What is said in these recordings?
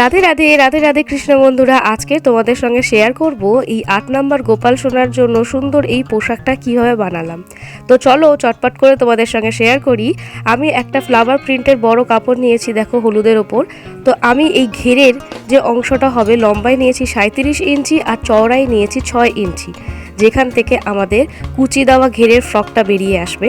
রাধে রাধে রাধে রাধে কৃষ্ণ বন্ধুরা, আজকে তোমাদের সঙ্গে শেয়ার করব এই আট নাম্বার গোপাল সোনার জন্য সুন্দর এই পোশাকটা কীভাবে বানালাম। তো চলো চটপট করে তোমাদের সঙ্গে শেয়ার করি। আমি একটা ফ্লাওয়ার প্রিন্টের বড় কাপড় নিয়েছি, দেখো হলুদের ওপর। তো আমি এই ঘেরের যে অংশটা হবে, লম্বায় নিয়েছি সাঁত্রিশ ইঞ্চি আর চওড়ায় নিয়েছি ছয় ইঞ্চি। যেখান থেকে আমাদের কুচি দেওয়া ঘেরের ফ্রকটা বেরিয়ে আসবে।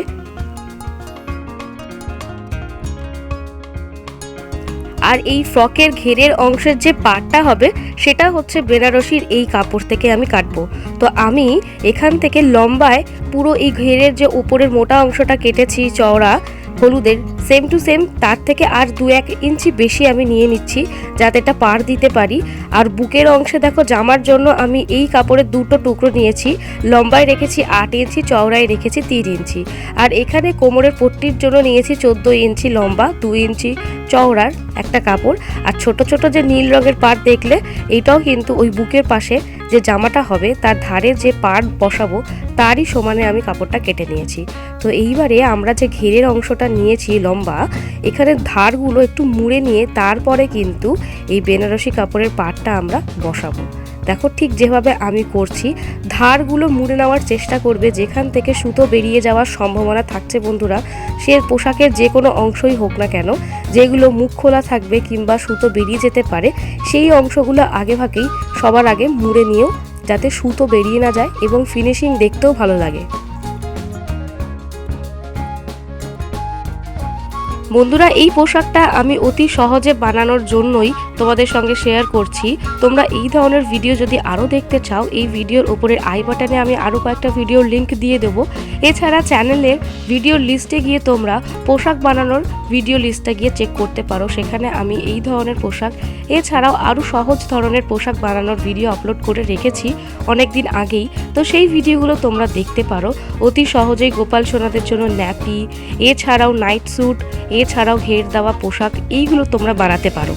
আর এই ফ্রকের ঘেরের অংশের যে পাটটা হবে, সেটা হচ্ছে বেনারসির এই কাপড় থেকে আমি কাটবো। তো আমি এখান থেকে লম্বায় পুরো এই ঘেরের যে উপরের মোটা অংশটা কেটেছি, চওড়া, হলুদের সেম টু সেম তার থেকে আর দু এক ইঞ্চি বেশি আমি নিয়ে নিচ্ছি, যাতে এটা পার দিতে পারি। আর বুকের অংশে দেখো, জামার জন্য আমি এই কাপড়ের দুটো টুকরো নিয়েছি। লম্বায় রেখেছি আট ইঞ্চি, চওড়ায় রেখেছি তিন ইঞ্চি। আর এখানে কোমরের পট্টির জন্য নিয়েছি চোদ্দ ইঞ্চি লম্বা, দু ইঞ্চি চওড়ার একটা কাপড়। আর ছোট ছোট যে নীল রঙের পাট দেখলে, এটাও কিন্তু ওই বুকের পাশে যে জামাটা হবে, তার ধারে যে পাট বসাবো, তারই সমানে আমি কাপড়টা কেটে নিয়েছি। তো এইবারে আমরা যে ঘেরের অংশটা নিয়েছি লম্বা এখানে ধারগুলো একটু মুড়ে নিয়ে তারপরে কিন্তু এই বেনারসি কাপড়ের পাটটা আমরা বসাবো। দেখো ঠিক যেভাবে আমি করছি, ধারগুলো মুড়ে নেওয়ার চেষ্টা করবে, যেখান থেকে সুতো বেরিয়ে যাওয়ার সম্ভাবনা থাকছে বন্ধুরা, সে পোশাকের যে কোনো অংশই হোক না কেন, যেগুলো মুখ খোলা থাকবে কিংবা সুতো বেরিয়ে যেতে পারে, সেই অংশগুলো আগে ভাগেই সবার আগে মুড়ে নিয়েও যাতে সুতো বেরিয়ে না যায় এবং ফিনিশিং দেখতেও ভালো লাগে। বন্ধুরা এই পোশাকটা আমি অতি সহজে বানানোর জন্যই তোমাদের সঙ্গে শেয়ার করছি। তোমরা এই ধরনের ভিডিও যদি আরও দেখতে চাও, এই ভিডিওর ওপরের আই বাটনে আমি আরও কয়েকটা ভিডিওর লিঙ্ক দিয়ে দেবো। এছাড়া চ্যানেলের ভিডিওর লিস্টে গিয়ে তোমরা পোশাক বানানোর ভিডিও লিস্টটা গিয়ে চেক করতে পারো। সেখানে আমি এই ধরনের পোশাক, এছাড়াও আরও সহজ ধরনের পোশাক বানানোর ভিডিও আপলোড করে রেখেছি অনেক দিন আগেই। তো সেই ভিডিওগুলো তোমরা দেখতে পারো। অতি সহজেই গোপাল সোনাদের জন্য ন্যাপি, এছাড়াও নাইট স্যুট এছাড়াও ঘের দেওয়া পোশাক, এইগুলো তোমরা বানাতে পারো।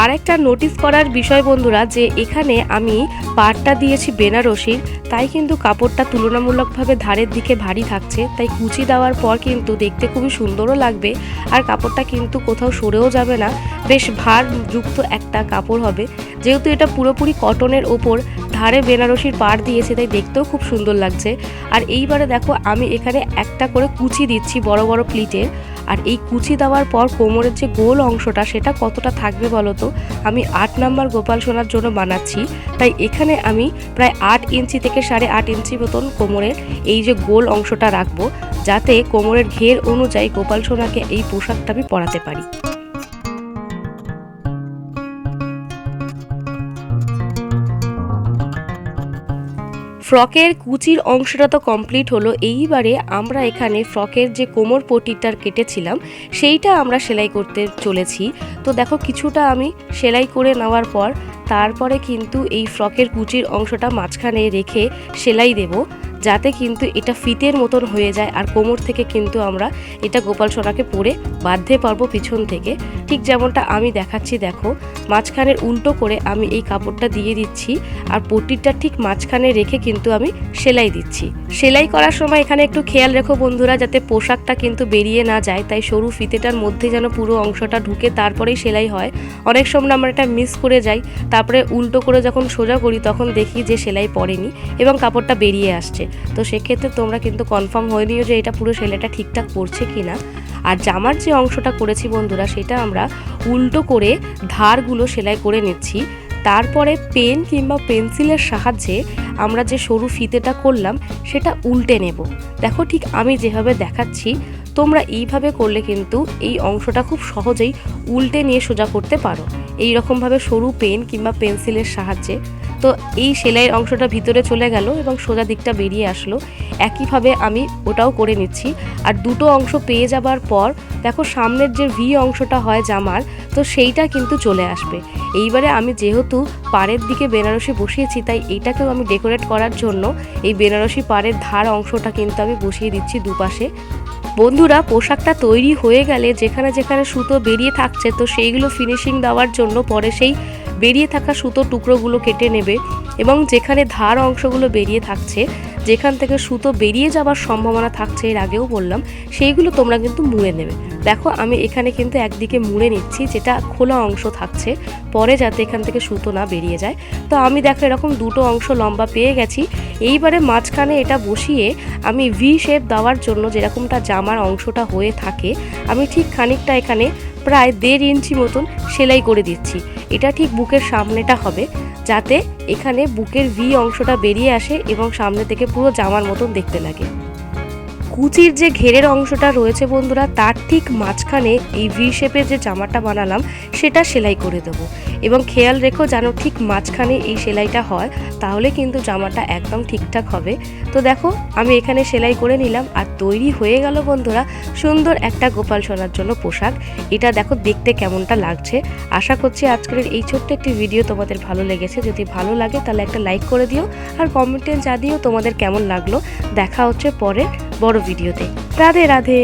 আর একটা নোটিস করার বিষয় বন্ধুরা যে এখানে আমি পাটটা দিয়েছি বেনারসির, তাই কিন্তু কাপড়টা তুলনামূলকভাবে ধারের দিকে ভারী থাকছে, তাই কুচি দেওয়ার পর কিন্তু দেখতে খুবই সুন্দরও লাগবে আর কাপড়টা কিন্তু কোথাও সরেও যাবে না। বেশ ভারযুক্ত একটা কাপড় হবে। যেহেতু এটা পুরোপুরি কটনের ওপর ধারে বেনারসির পাড় দিয়েছে, তাই দেখতেও খুব সুন্দর লাগছে। আর এইবারে দেখো, আমি এখানে একটা করে কুচি দিচ্ছি বড় বড় প্লিটের আর এই কুচি দেওয়ার পর কোমরের যে গোল অংশটা, সেটা কতটা থাকবে বলো তো? আমি আট নাম্বার গোপাল সোনার জন্য বানাচ্ছি। তাই এখানে আমি প্রায় আট ইঞ্চি থেকে সাড়ে আট ইঞ্চি মতন কোমরের এই যে গোল অংশটা রাখব, যাতে কোমরের ঘের অনুযায়ী গোপাল সোনাকে এই পোশাকটা আমি পরাতে পারি। ফ্রকের কুচির অংশটা তো কমপ্লিট হলো। এইবারে আমরা এখানে ফ্রকের যে কোমর পটিটা কেটেছিলাম, সেইটা আমরা সেলাই করতে চলেছি। তো দেখো কিছুটা আমি সেলাই করে নেওয়ার পর, তারপরে কিন্তু এই ফ্রকের কুচির অংশটা মাঝখানে রেখে সেলাই দেব, যাতে কিন্তু এটা ফিতের মতন হয়ে যায়। আর কোমর থেকে কিন্তু আমরা এটা গোপাল সোনাকে পরে বাঁধতে পারব পিছন থেকে। ঠিক যেমনটা আমি দেখাচ্ছি, দেখো। মাঝখানের উল্টো করে আমি এই কাপড়টা দিয়ে দিচ্ছি আর পট্টিটা ঠিক মাঝখানে রেখে কিন্তু আমি সেলাই দিচ্ছি। সেলাই করার সময় এখানে একটু খেয়াল রেখো বন্ধুরা, যাতে পোশাকটা কিন্তু বেরিয়ে না যায়। তাই সরু ফিতেটার মধ্যে যেন পুরো অংশটা ঢুকে তারপরেই সেলাই হয়। অনেক সময় আমরা এটা মিস করে যাই। তারপরে উল্টো করে যখন সোজা করি, তখন দেখি যে সেলাই পড়েনি এবং কাপড়টা বেরিয়ে আসছে। তো সেক্ষেত্রে তোমরা কিন্তু কনফার্ম হয়ে নিও যে এটা পুরো সেলাইটা ঠিকঠাক পড়ছে কি না আর জামার যে অংশটা করেছি বন্ধুরা, সেটা আমরা উল্টো করে ধারগুলো সেলাই করে নিচ্ছি। তারপরে পেন কিংবা পেন্সিলের সাহায্যে আমরা যে সরু ফিতেটা করলাম, সেটা উল্টে নেব। দেখো ঠিক আমি যেভাবে দেখাচ্ছি, তোমরা এইভাবে করলে কিন্তু এই অংশটা খুব সহজেই উল্টে নিয়ে সোজা করতে পারো। এই রকমভাবে সরু পেন কিংবা পেন্সিলের সাহায্যে। তো এই সেলাইয়ের অংশটা ভিতরে চলে গেল এবং সোজা দিকটা বেরিয়ে আসলো। একইভাবে আমি ওটাও করে নিচ্ছি। আর দুটো অংশ পেয়ে যাবার পর, দেখো সামনের যে ভি অংশটা হয় জামার, তো সেইটা কিন্তু চলে আসবে। এইবারে আমি যেহেতু পাড়ের দিকে বেনারসি বসিয়েছি, তাই এইটাকেও আমি ডেকোরেট করার জন্য এই বেনারসি পাড়ের ধার অংশটা কিন্তু আমি বসিয়ে দিচ্ছি দুপাশে। বন্ধুরা, পোশাকটা তৈরি হয়ে গেলে যেখানে যেখানে সুতো বেরিয়ে থাকছে, তো সেইগুলো ফিনিশিং দেওয়ার জন্য পরে সেই বেরিয়ে থাকা সুতো টুকরোগুলো কেটে নেবে এবং যেখানে ধার অংশগুলো বেরিয়ে থাকছে, যেখান থেকে সুতো বেরিয়ে যাওয়ার সম্ভাবনা থাকছে এর আগেও বললাম, সেইগুলো তোমরা কিন্তু মুড়ে নেবে। দেখো, আমি এখানে কিন্তু একদিকে মুড়ে নিচ্ছি, যেটা খোলা অংশ থাকছে, পরে যাতে এখান থেকে সুতো না বেরিয়ে যায়। তো আমি দেখো, এরকম দুটো অংশ লম্বা পেয়ে গেছি। এইবারে মাঝখানে এটা বসিয়ে আমি ভি শেপ দেওয়ার জন্য যেরকমটা জামার অংশটা হয়ে থাকে, আমি ঠিক খানিকটা এখানে প্রায় দেড় ইঞ্চি মতন সেলাই করে দিচ্ছি। এটা ঠিক বুকের সামনেটা হবে, যাতে এখানে বুকের ভি অংশটা বেরিয়ে আসে এবং সামনে থেকে পুরো জামার মতন দেখতে লাগে। কুচির যে ঘেরের অংশটা রয়েছে বন্ধুরা, তার ঠিক মাঝখানে এই ভি শেপের যে জামাটা বানালাম, সেটা সেলাই করে দেবো। এবং খেয়াল রেখো যেন ঠিক মাঝখানে এই সেলাইটা হয়, তাহলে কিন্তু জামাটা একদম ঠিকঠাক হবে। তো দেখো, আমি এখানে সেলাই করে নিলাম আর তৈরি হয়ে গেল বন্ধুরা সুন্দর একটা গোপাল সোনার জন্য পোশাক। এটা দেখো দেখতে কেমনটা লাগছে। আশা করছি আজকের এই ছোট্ট একটি ভিডিও তোমাদের ভালো লেগেছে। যদি ভালো লাগে তাহলে একটা লাইক করে দিও আর কমেন্টে জানিও তোমাদের কেমন লাগল। দেখা হচ্ছে পরে বড় ভিডিওতে। রাধে রাধে।